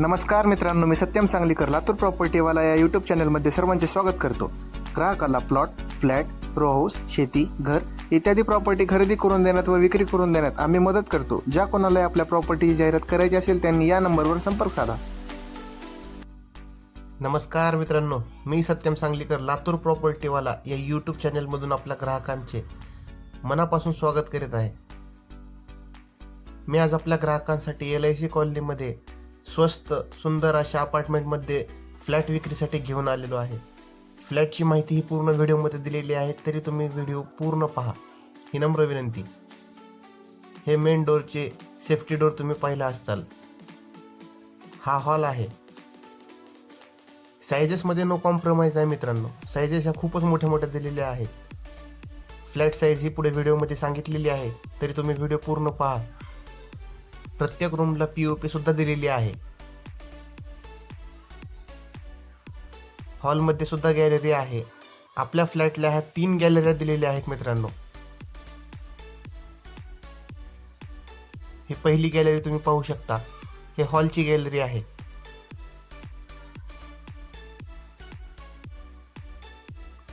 नमस्कार मित्रांनो मी सत्यम सांगलीकर लातूर प्रॉपर्टीवाला या यूट्यूब चॅनलमध्ये सर्वांचे स्वागत करतो. ग्राहकाला प्लॉट फ्लॅट रो हाऊस शेती घर इत्यादी प्रॉपर्टी खरेदी करून देण्यात व विक्री करून देण्यात आम्ही मदत करतो. ज्या कोणालाही आपल्या प्रॉपर्टीची जाहिरात करायची असेल त्यांनी या नंबरवर संपर्क साधा. नमस्कार मित्रांनो मी सत्यम सांगलीकर लातूर प्रॉपर्टीवाला या यूट्यूब चॅनलमधून आपल्या ग्राहकांचे मनापासून स्वागत करीत आहे. मी आज आपल्या ग्राहकांसाठी एल आय सी कॉलनीमध्ये स्वस्त सुंदर अशा अपार्टमेंटमध्ये फ्लॅट विक्रीसाठी घेऊन आलेलो आहे. फ्लॅटची माहिती ही पूर्ण व्हिडिओमध्ये दिलेली आहे तरी तुम्ही व्हिडिओ पूर्ण पहा. ही नम्र विनंती. हे मेन डोअरचे सेफ्टी डोअर तुम्ही पाहिला असाल. हा हॉल आहे. सायजेसमध्ये नो कॉम्प्रोमाइज आहे मित्रांनो. सायजेस ह्या खूपच मोठ्या मोठ्या दिलेल्या आहेत. फ्लॅट साईज ही पुढे व्हिडिओमध्ये सांगितलेली आहे तरी तुम्ही व्हिडिओ पूर्ण पहा. प्रत्येक रूमला पी ओ पी सुद्धा दिलेली आहे. हॉलमध्ये सुद्धा गॅलरी आहे. आपल्या फ्लॅटला ह्या तीन गॅलऱ्या दिलेल्या आहेत मित्रांनो. ही पहिली गॅलरी तुम्ही पाहू शकता. हे हॉलची गॅलरी आहे.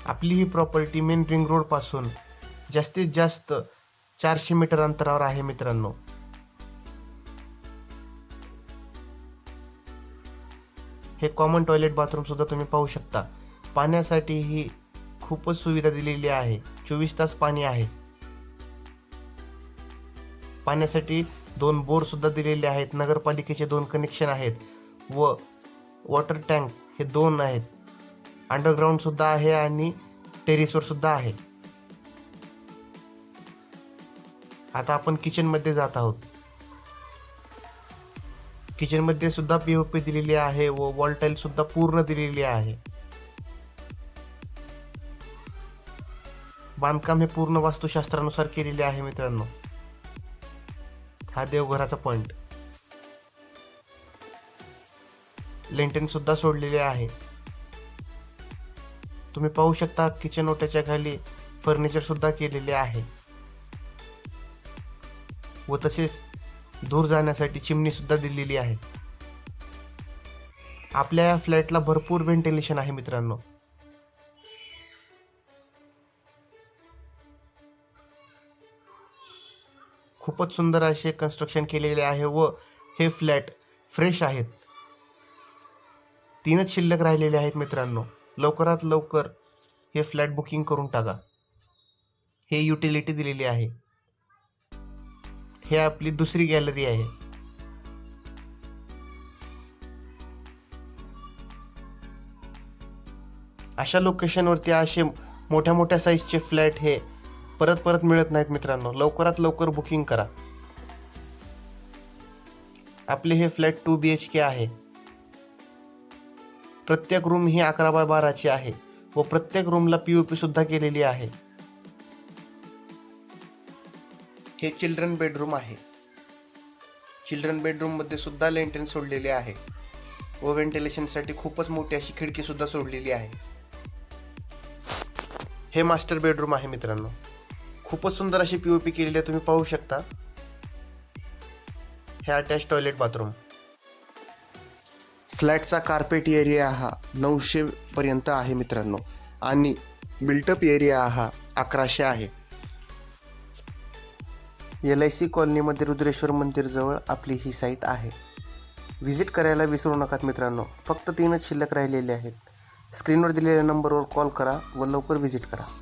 आपली ही प्रॉपर्टी मेन रिंग रोडपासून जास्तीत जास्त चारशे मीटर अंतरावर आहे मित्रांनो. हे कॉमन टॉयलेट बाथरूमसुद्धा तुम्ही पाहू शकता. पाण्यासाठी ही खूपच सुविधा दिलेली आहे. चोवीस तास पाणी आहे. पाण्यासाठी दोन बोरसुद्धा दिलेले आहेत. नगरपालिकेचे दोन कनेक्शन आहेत व वॉटर टँक हे दोन आहेत. अंडरग्राऊंडसुद्धा आहे आणि टेरिसवर सुद्धा आहे. आता आपण किचनमध्ये जात आहोत. किचनमध्ये सुद्धा पी ओ पी दिलेली आहे व वॉल टाईल सुद्धा पूर्ण दिलेली आहे. बांधकाम हे पूर्ण वास्तुशास्त्रानुसार केलेले आहे मित्रांनो. हा देवघराचा पॉइंट लेंटेन सुद्धा सोडलेले आहे. तुम्ही पाहू शकता किचन ओट्याच्या खाली फर्निचर सुद्धा केलेले आहे. व तसेच दूर जाण्यासाठी चिमणीसुद्धा दिलेली आहे. आपल्या या फ्लॅटला भरपूर व्हेंटिलेशन आहे मित्रांनो. खूपच सुंदर असे कन्स्ट्रक्शन केलेले आहे व हे फ्लॅट फ्रेश आहेत. तीनच शिल्लक राहिलेले आहेत मित्रांनो. लवकरात लवकर हे फ्लॅट बुकिंग करून टाका. हे युटिलिटी दिलेली आहे. हे आपली दुसरी गॅलरी आहे. अशा लोकेशनवरती असे मोठ्या मोठ्या साईजचे फ्लॅट हे परत परत मिळत नाहीत मित्रांनो. लवकरात लवकर बुकिंग करा. आपले हे flat two B H K आहे. प्रत्येक रूम ही अकरा बाय बाराची आहे व प्रत्येक रूमला पी ओ पी सुद्धा केलेली आहे. हे चिल्ड्रन बेडरूम आहे. चिल्ड्रन बेडरूममध्ये सुद्धा लेंटेन सोडलेले आहे. व व्हेंटिलेशनसाठी खूपच मोठी अशी खिडकी सुद्धा सोडलेली आहे. हे मास्टर बेडरूम आहे मित्रांनो. खूपच सुंदर अशी पी ओ पी केलेली आहे तुम्ही पाहू शकता. हे अटॅच टॉयलेट बाथरूम फ्लॅटचा कार्पेट एरिया हा नऊशे पर्यंत आहे मित्रांनो. आणि बिल्टअप एरिया हा अकराशे आहे. एल आय सी कॉलनीमध्ये रुद्रेश्वर मंदिरजवळ आपली ही साईट आहे. व्हिजिट करायला विसरू नकात मित्रांनो. फक्त तीनच शिल्लक राहिलेले आहेत. स्क्रीनवर दिलेल्या नंबरवर कॉल करा व लवकर व्हिजिट करा.